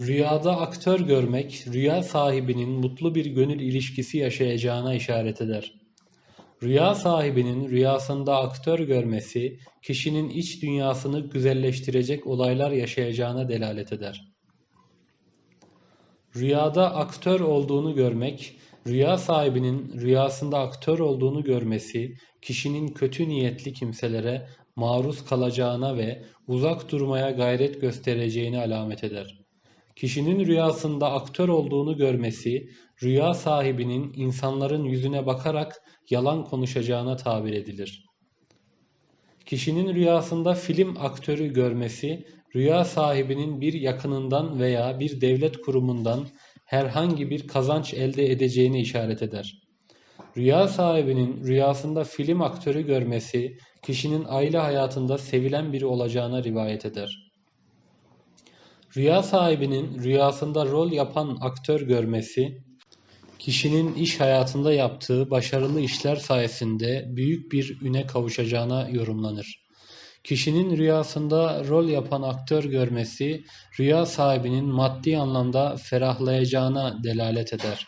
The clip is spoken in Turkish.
Rüyada aktör görmek, rüya sahibinin mutlu bir gönül ilişkisi yaşayacağına işaret eder. Rüya sahibinin rüyasında aktör görmesi, kişinin iç dünyasını güzelleştirecek olaylar yaşayacağına delalet eder. Rüyada aktör olduğunu görmek, rüya sahibinin rüyasında aktör olduğunu görmesi, kişinin kötü niyetli kimselere maruz kalacağına ve uzak durmaya gayret göstereceğini alamet eder. Kişinin rüyasında aktör olduğunu görmesi, rüya sahibinin insanların yüzüne bakarak yalan konuşacağına tabir edilir. Kişinin rüyasında film aktörü görmesi, rüya sahibinin bir yakınından veya bir devlet kurumundan herhangi bir kazanç elde edeceğini işaret eder. Rüya sahibinin rüyasında film aktörü görmesi, kişinin aile hayatında sevilen biri olacağına rivayet eder. Rüya sahibinin rüyasında rol yapan aktör görmesi, kişinin iş hayatında yaptığı başarılı işler sayesinde büyük bir üne kavuşacağına yorumlanır. Kişinin rüyasında rol yapan aktör görmesi, rüya sahibinin maddi anlamda ferahlayacağına delalet eder.